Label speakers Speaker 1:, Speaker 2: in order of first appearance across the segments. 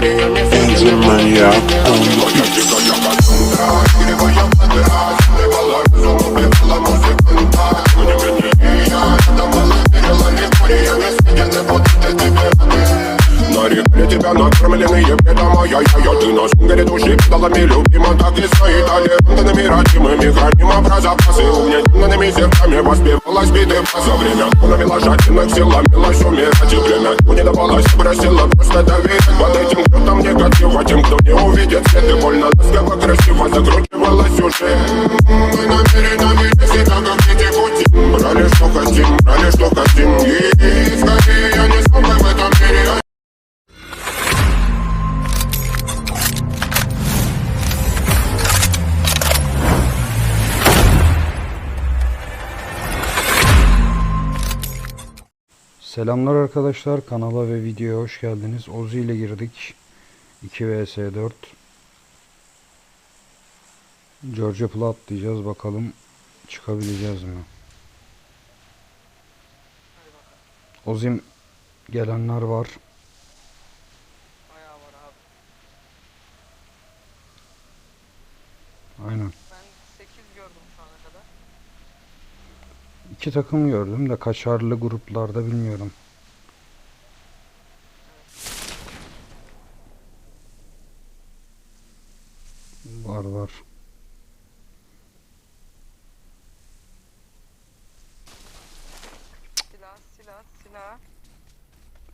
Speaker 1: Benjamin, yeah. Накормленные бредом а я, я, я Ты на сунгере души педалами любима Так и стоит. Талентами родимыми Храним про запасы угнетенными сердцами Воспевалась биты. За время навела жадинок сил Ломилась умирать и время. Не давалось Просила просто доверять. Под этим кто-то негатив А тем, кто не увидит свет. И больно ласково красиво закручивалась уже. Мы намеренно себя
Speaker 2: Selamlar arkadaşlar kanala ve videoya hoş geldiniz. Ozi ile girdik. 2 vs 4. George Plat diyeceğiz bakalım çıkabileceğiz mi? Ozim gelenler var.
Speaker 3: Bayağı var abi.
Speaker 2: Aynen.
Speaker 3: Ben 8 gördüm şu ana kadar.
Speaker 2: İki takım gördüm de kaçarlı gruplarda bilmiyorum. Var var.
Speaker 3: Silah, silah, silah.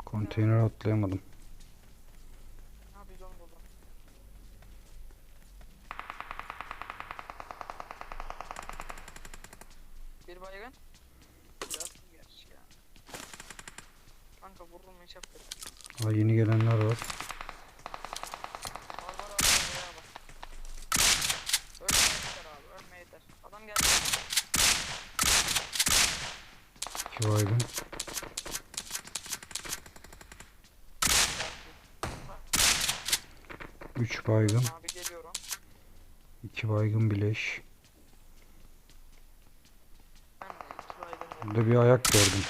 Speaker 2: Konteyner atlayamadım.
Speaker 3: Bir baygın. Biraz gerçi ya. Kanka vururum hiç.
Speaker 2: Ha, yeni gelenler var.
Speaker 3: Var var abi buraya bak. Ölmeye yeter abi ölmeye yeter. Adam geldi.
Speaker 2: İki baygın. Üç baygın.
Speaker 3: Abi geliyorum.
Speaker 2: iki baygın bileş.
Speaker 3: Ben de iki baygın var.
Speaker 2: Burada bir ayak gördüm.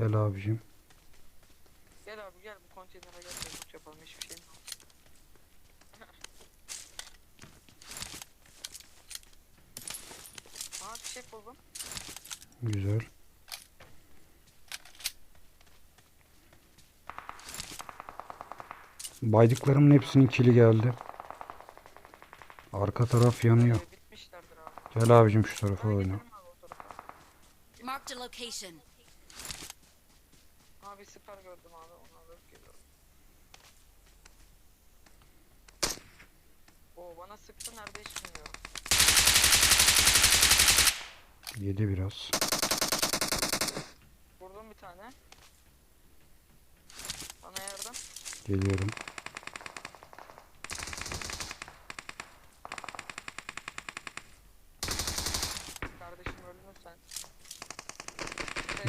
Speaker 2: Gel abicim.
Speaker 3: Gel abi gel bu konteynere gel. Loot yapalım hiçbir şeyim yok. Aa bir şey buldum.
Speaker 2: Güzel. Baydıklarımın hepsinin kili geldi. Arka taraf yanıyor.
Speaker 3: Ee, bitmişlerdir abi.
Speaker 2: Gel abicim şu tarafa oyna.
Speaker 4: Marked a location.
Speaker 3: Abi siper gördüm abi onu alıp geliyorum. Oo bana sıktı nerede hiç bilmiyorum.
Speaker 2: Yedi biraz.
Speaker 3: Vurdum bir tane. Bana yardım.
Speaker 2: Geliyorum.
Speaker 3: Kardeşim öldün sen.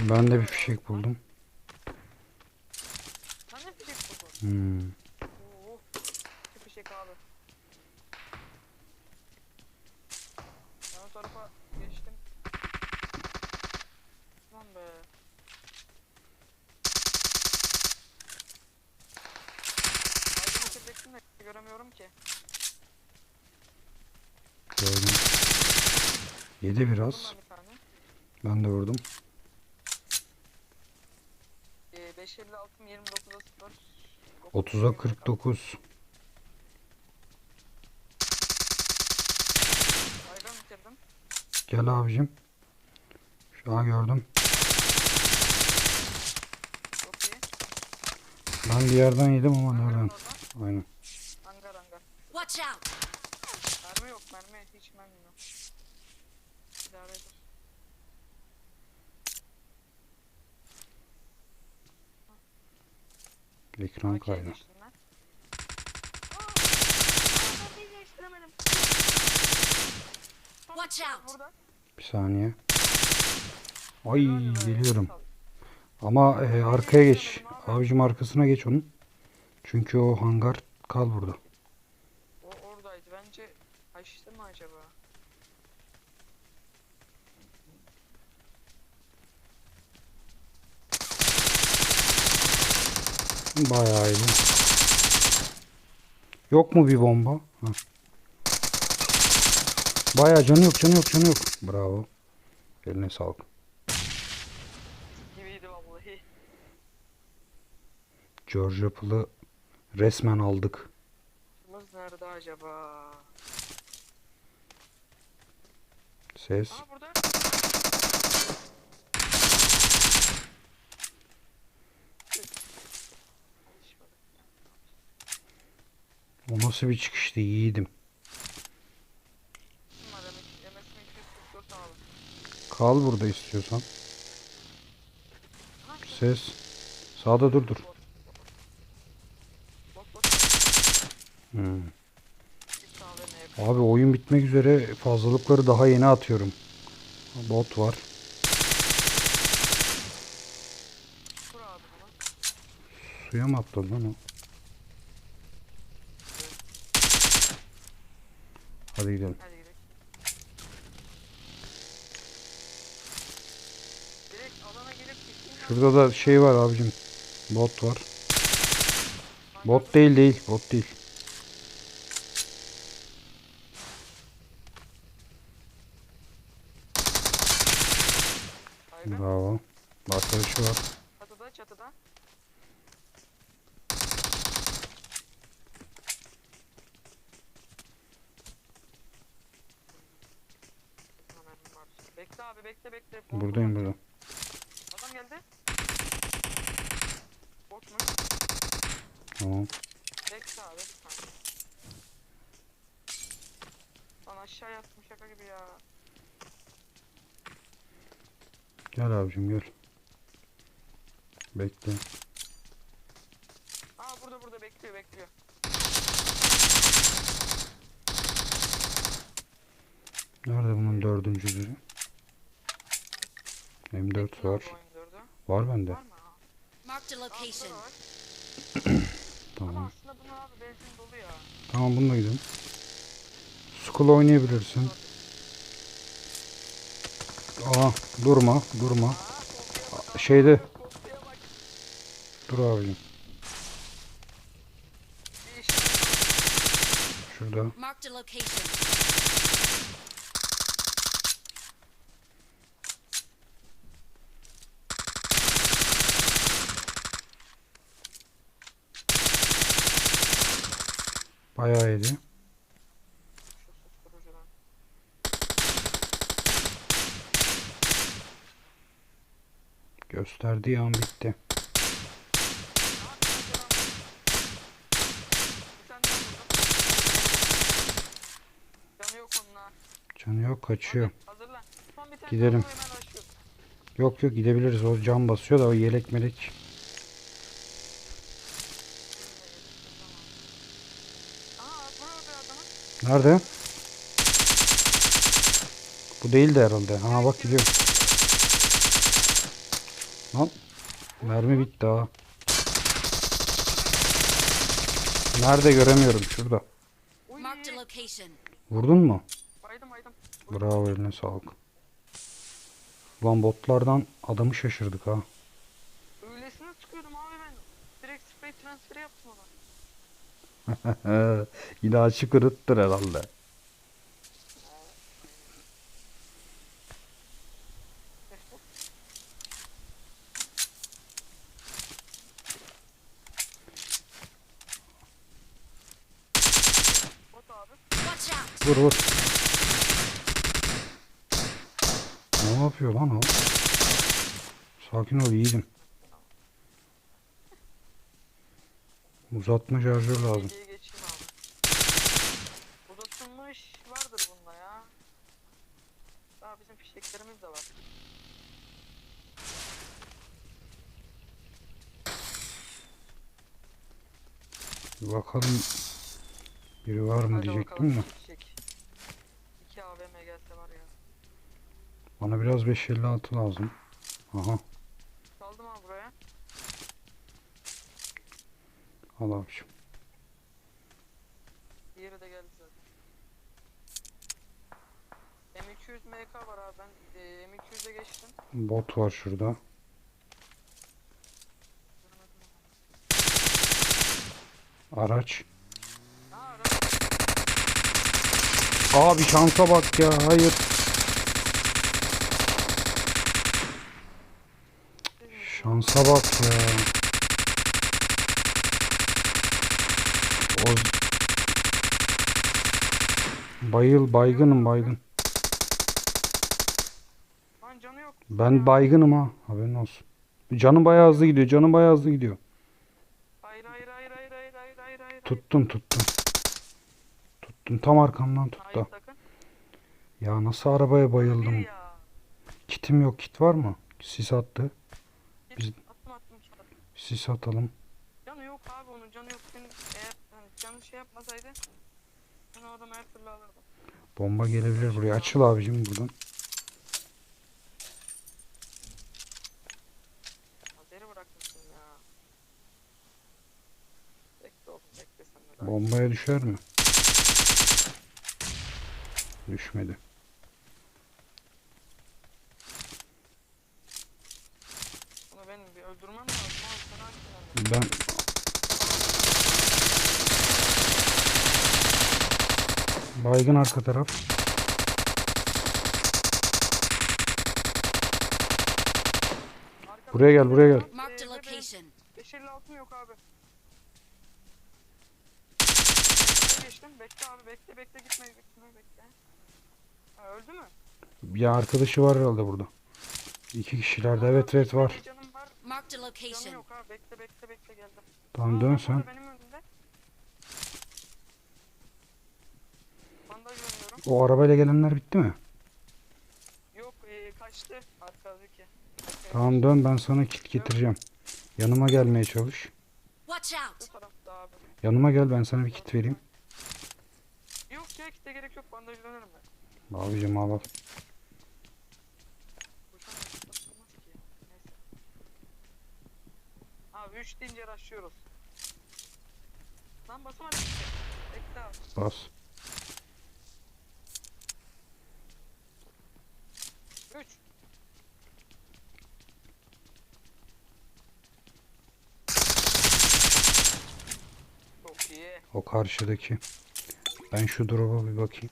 Speaker 2: Ben de bir fişek buldum.
Speaker 3: Sen ne fişek buldun?
Speaker 2: Hmm.
Speaker 3: Oo. Fişek abi. Ben o tarafa geçtim. Lan be. Aydın bitirecektim de göremiyorum ki.
Speaker 2: Gördüm. Yedi biraz.
Speaker 3: Bir tane.
Speaker 2: Ben de vurdum.
Speaker 3: Ee, 556 29'a 0.
Speaker 2: 30'a 49.
Speaker 3: Ayran bitirdim.
Speaker 2: Gel abicim. Şu an gördüm.
Speaker 3: Çok iyi.
Speaker 2: Ben bir yerden yedim ama
Speaker 3: Hangarın
Speaker 2: nereden?
Speaker 3: orada.
Speaker 2: Aynen.
Speaker 3: Hangar hangar.
Speaker 4: Watch out!
Speaker 3: Mermi yok mermi. Hiç mermi yok. İdare eder.
Speaker 2: Ekran.
Speaker 4: Watch out!
Speaker 3: Burada.
Speaker 2: Bir saniye. Ay geliyorum. Ama e, arkaya geç. Abicim arkasına geç onun. Çünkü o hangar kal burada.
Speaker 3: O oradaydı. Bence kaçtı mı acaba?
Speaker 2: Bayağı iyi. Yok mu bir bomba? Ha. Bayağı canı yok canı yok canı yok. Bravo. Eline sağlık.
Speaker 3: Gibiydi vallahi.
Speaker 2: George Apple'ı resmen aldık.
Speaker 3: Kız nerede acaba?
Speaker 2: Ses.
Speaker 3: Aa burada.
Speaker 2: O nasıl bir çıkıştı yiğidim.
Speaker 3: Kim var demek? MS'in 244 aldım.
Speaker 2: Kal burada istiyorsan. Ses. Sağda dur dur. Hmm. Abi oyun bitmek üzere fazlalıkları daha yeni atıyorum. Bot var. Suya mı atladı lan o? Hadi gidelim.
Speaker 3: Hadi gidelim.
Speaker 2: Şurada da şey var abicim. Bot var. Bot değil değil. Bot değil.
Speaker 3: Saygı.
Speaker 2: Bravo. Arkadaşı var.
Speaker 3: Çatıda çatıda. Hemen var. Bekle abi bekle bekle. Bot
Speaker 2: Buradayım
Speaker 3: var.
Speaker 2: burada.
Speaker 3: Adam geldi. Bot mu?
Speaker 2: Tamam.
Speaker 3: Bekle abi. bir saniye. Lan aşağı yattım şaka gibi ya.
Speaker 2: Gel abicim gel. Bekle.
Speaker 3: Aa burada burada bekliyor bekliyor.
Speaker 2: Nerede bunun dördüncüsü? M4
Speaker 3: Bekliyor
Speaker 2: var. Var bende.
Speaker 3: Var mı? Aa,
Speaker 4: Marked a
Speaker 3: aa,
Speaker 4: location.
Speaker 3: Ama
Speaker 2: Tamam.
Speaker 3: aslında bunun abi benzin dolu ya.
Speaker 2: Tamam bununla gidelim. Skull oynayabilirsin. Aa durma durma.
Speaker 3: Aa.
Speaker 2: Şeyde dur abicim.
Speaker 3: İşaret
Speaker 2: Şurada.
Speaker 4: Marked a location.
Speaker 2: Bayağı iyiydi. Gösterdiği an bitti.
Speaker 3: Canı yok
Speaker 2: kaçıyor. Gidelim. Yok yok gidebiliriz. O can basıyor da o yelek melek.
Speaker 3: Aa buraya bir adamı.
Speaker 2: Nerede? Bu değil de herhalde. Ha bak gidiyor. Lan. Mermi bitti ha. Nerede göremiyorum. Şurada. Vurdun mu? Bravo eline sağlık. Ulan botlardan adamı şaşırdık ha.
Speaker 3: Öylesine sıkıyordum abi ben. Direkt spray transferi yaptım ona.
Speaker 2: Yine açık ırıttır herhalde. Vur vur. Ne yapıyor lan o? Sakin ol yiğidim. Uzatma şarjör lazım.
Speaker 3: Geriye geçeyim abi. Isınmış vardır bunda ya. Daha bizim fişeklerimiz de var.
Speaker 2: Bir bakalım. Biri var mı
Speaker 3: Hadi
Speaker 2: diyecektim
Speaker 3: bakalım fişek. İki AVM gelse var ya.
Speaker 2: Bana biraz 556 lazım. Aha.
Speaker 3: Saldım abi buraya.
Speaker 2: Al abiciğim.
Speaker 3: Diğeri de geldi zaten. M200 MK var abi ben e, M200'e geçtim.
Speaker 2: Bot var şurada. Araç. Abi şansa bak ya. Hayır. Şansa bak ya. O... Bayıl baygınım baygın.
Speaker 3: Lan canı yok.
Speaker 2: Ben baygınım ha. Haberin olsun. Canım bayağı hızlı gidiyor. Canım bayağı hızlı gidiyor.
Speaker 3: Hayır hayır hayır hayır hayır hayır hayır hayır.
Speaker 2: Tuttum tuttum. Tuttum. Tam arkamdan tuttu.
Speaker 3: Hayır sakın.
Speaker 2: Ya nasıl arabaya bayıldım.
Speaker 3: ya.
Speaker 2: Kitim yok. Kit var mı? Sis attı.
Speaker 3: Git,
Speaker 2: Biz-
Speaker 3: attım attım.
Speaker 2: Sis atalım.
Speaker 3: Canı yok abi onun canı yok. Senin eğer hani canı şey yapmasaydı ben o adamı her türlü alırdım.
Speaker 2: Bomba gelebilir buraya. Açıl abicim buradan.
Speaker 3: Hazeri bırakmışsın ya. Bekle oğlum bekle sen de. daha.
Speaker 2: Bombaya düşer mi? Düşmedi.
Speaker 3: Bunu benim bir öldürmem lazım
Speaker 2: Ben Baygın arka taraf. Buraya gel, buraya gel.
Speaker 4: Marked a location.
Speaker 3: 556'm yok abi. Bekle geçtim. Bekle abi bekle bekle gitme gitme bekle. Ha, öldü mü?
Speaker 2: Ya arkadaşı var herhalde burada. İki kişilerde. Evet evet var.
Speaker 3: Bir Canım var.
Speaker 4: Marked a
Speaker 3: Canım
Speaker 4: location.
Speaker 3: yok abi bekle bekle bekle geldim.
Speaker 2: Tamam dön sen.
Speaker 3: burada Benim önümde.
Speaker 2: O arabayla gelenler bitti mi?
Speaker 3: Yok ee, kaçtı arkadaki.
Speaker 2: Tamam dön ben sana kit getireceğim. Yanıma gelmeye çalış.
Speaker 4: Watch out.
Speaker 3: Bu tarafta abi.
Speaker 2: Yanıma gel ben sana bir kit vereyim.
Speaker 3: Yok ya kite gerek yok bandaj dönerim ben.
Speaker 2: Abicim al al.
Speaker 3: Abi 3 deyince rushlıyoruz. Lan basamadım. Bekle abi.
Speaker 2: Bas.
Speaker 3: 3. Çok iyi.
Speaker 2: O karşıdaki. Ben şu drop'a bir bakayım.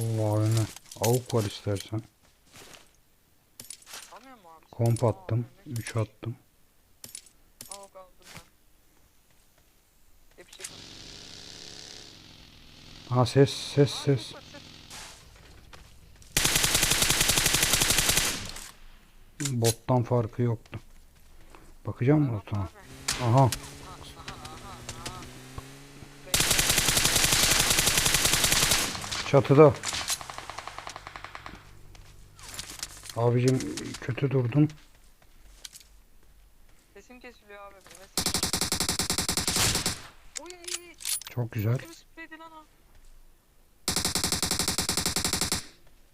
Speaker 2: Oo önüne. Avuk var istersen. Komp attım.
Speaker 3: evet.
Speaker 2: 3 attım.
Speaker 3: Şey
Speaker 2: Ha ses ses ses. Bottan farkı yoktu. Bakacağım mı botuna? Aha. Çatıda. Abicim kötü durdun.
Speaker 3: Sesim kesiliyor abi. Oy.
Speaker 2: Çok güzel.
Speaker 3: Kim spreydi lan o?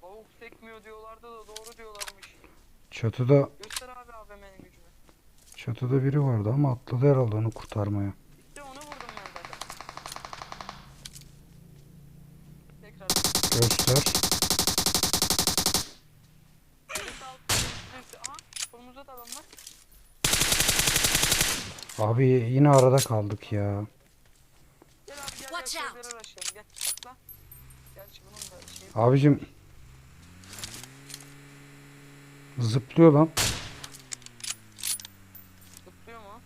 Speaker 3: Avuk sekmiyor diyorlardı da doğru diyorlarmış.
Speaker 2: Çatıda
Speaker 3: Göster abi AVM'nin gücünü.
Speaker 2: çatıda biri vardı ama atladı herhalde onu kurtarmaya.
Speaker 3: İşte onu vurdum ben zaten. Tekrar.
Speaker 2: Göster.
Speaker 3: Birisi alt, birisi- Aha solumuzda da adam var.
Speaker 2: Abi yine arada kaldık ya.
Speaker 4: Watch out.
Speaker 2: Abicim zıplıyor lan.
Speaker 3: zıplıyor mu?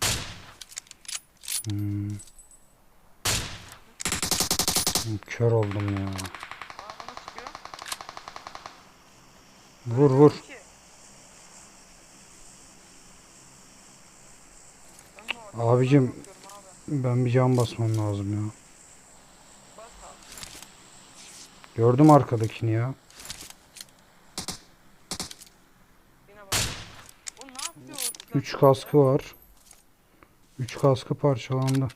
Speaker 2: Hmm. Kör oldum ya.
Speaker 3: Aa bana çıkıyor.
Speaker 2: Vur vur. Abicim. Ben bir can basmam lazım ya. Gördüm arkadakini ya.
Speaker 3: Yine bak. O ne yapıyor? o silah
Speaker 2: 3
Speaker 3: böyle?
Speaker 2: kaskı var. 3 kaskı parçalandı.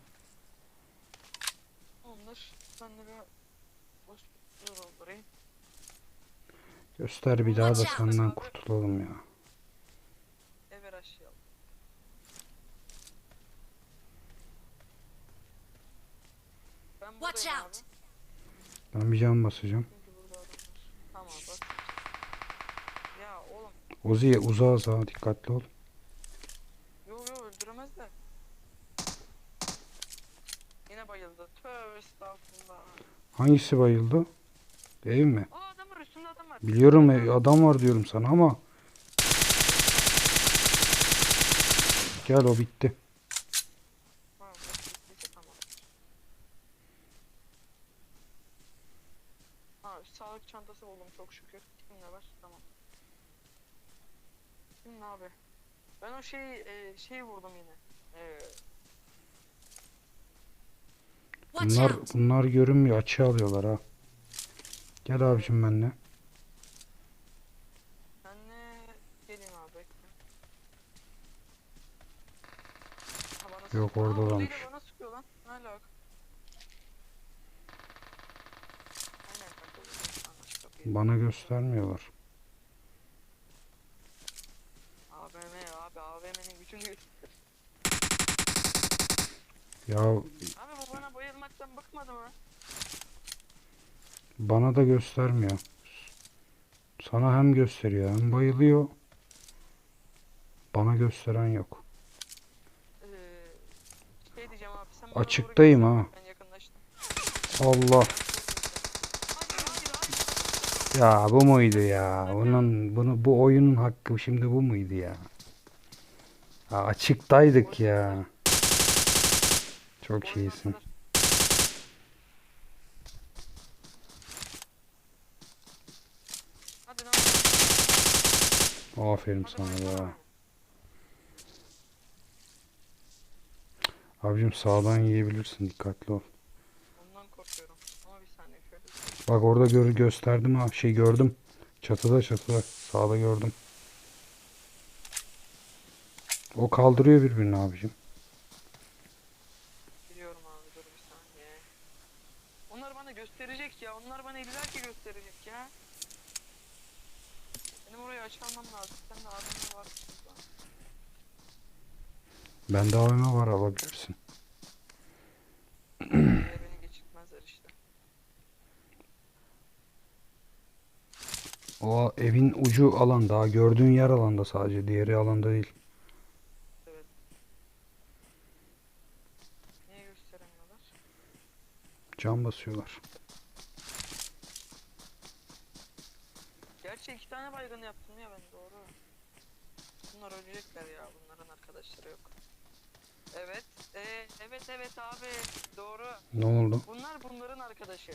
Speaker 2: Göster bir daha da senden kurtulalım ya.
Speaker 4: Watch out.
Speaker 2: Ben bir can basacağım. Ozi'ye uzağız ha dikkatli ol.
Speaker 3: Yok yok öldüremezler. Yine bayıldı. Tövbe estağfurullah.
Speaker 2: Hangisi bayıldı? Ev mi?
Speaker 3: Aa!
Speaker 2: Biliyorum ev- adam var diyorum sana ama. Gel o bitti.
Speaker 3: Sağlık çantası buldum çok şükür. Ne var? Tamam. Şimdi abi. Ben o şeyi e, şeyi vurdum yine. E,
Speaker 2: Bunlar bunlar görünmüyor. Açı alıyorlar ha. Gel abicim benimle.
Speaker 3: senle geleyim abi bekle. Ha, bana
Speaker 2: Yok, orada adammış.
Speaker 3: Bana sıkıyor lan. Ne alaka?
Speaker 2: Bana göstermiyorlar.
Speaker 3: AVM abi AVM'nin gör-
Speaker 2: Ya
Speaker 3: Abi bu bana bayılmaktan bıkmadı mı?
Speaker 2: bana da göstermiyor. Sana hem gösteriyor hem bayılıyor. Bana gösteren yok.
Speaker 3: Ee, şey diyeceğim abi sen bana doğru
Speaker 2: Açıktayım ha. Allah. Ya bu muydu ya? Bunun bunu bu oyunun hakkı şimdi bu muydu ya? Ha, açıktaydık ya. Çok iyisin. Aferin sana ya. Abicim sağdan yiyebilirsin dikkatli ol.
Speaker 3: Ondan korkuyorum. Ama bir saniye şöyle.
Speaker 2: Bak orada gör gösterdim ha şey gördüm. Çatıda çatıda sağda gördüm. O kaldırıyor birbirini abicim.
Speaker 3: Biliyorum abi dur bir saniye. Onlar bana gösterecek ya. Onlar bana illa ki gösterecek ya. Benim orayı açalmam lazım. Sen de AVM var burada.
Speaker 2: Bende AVM var alabilirsin.
Speaker 3: Buraya beni geçirtmezler işte.
Speaker 2: O evin ucu alan daha gördüğün yer alanda sadece diğeri alanda değil.
Speaker 3: Evet. Niye gösteremiyorlar?
Speaker 2: Can basıyorlar.
Speaker 3: Gerçi iki tane baygın yaptım ya ben doğru. Bunlar ölecekler ya bunların arkadaşları yok. Evet. Ee, evet evet abi doğru.
Speaker 2: Ne oldu?
Speaker 3: Bunlar bunların arkadaşı.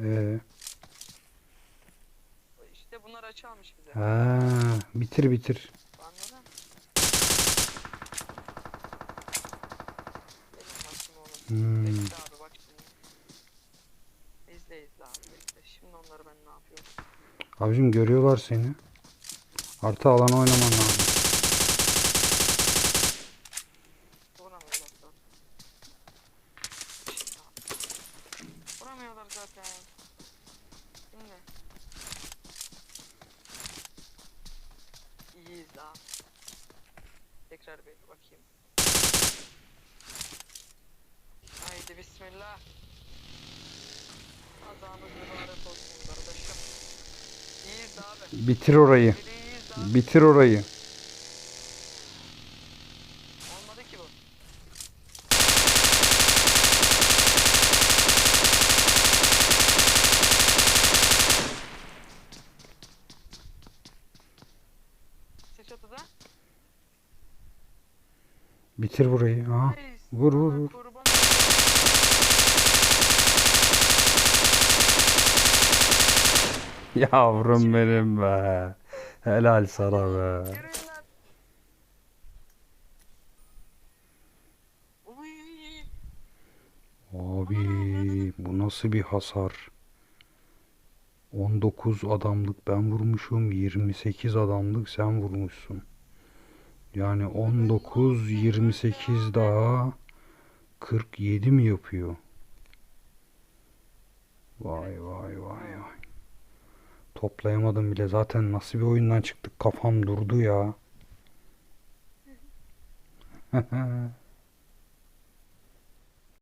Speaker 2: Ee,
Speaker 3: İşte bunlar açı almış bize.
Speaker 2: ha, bitir bitir.
Speaker 3: Anladın?
Speaker 2: Hmm.
Speaker 3: Bekle abi bak şimdi. İzle izle abi bekle. Şimdi onları ben ne yapıyorum?
Speaker 2: Abicim görüyorlar seni. Artı alana oynaman lazım.
Speaker 3: Vuramıyorlar zaten. Şimdi abi. Vuramıyorlar zaten. Şimdi. İyiyiz abi. Tekrar bir bakayım. Haydi bismillah. Azamız mübarek olsun kardeşim. İyiyiz abi.
Speaker 2: Bitir orayı. Bitir orayı. Bitir burayı. Ha.
Speaker 3: Ay,
Speaker 2: vur, vur, vur. Yavrum benim be. Helal sana be. Abi bu nasıl bir hasar? 19 adamlık ben vurmuşum. 28 adamlık sen vurmuşsun. Yani 19 28 daha 47 mi yapıyor? Vay vay vay vay. Toplayamadım bile. Zaten nasıl bir oyundan çıktık kafam durdu ya.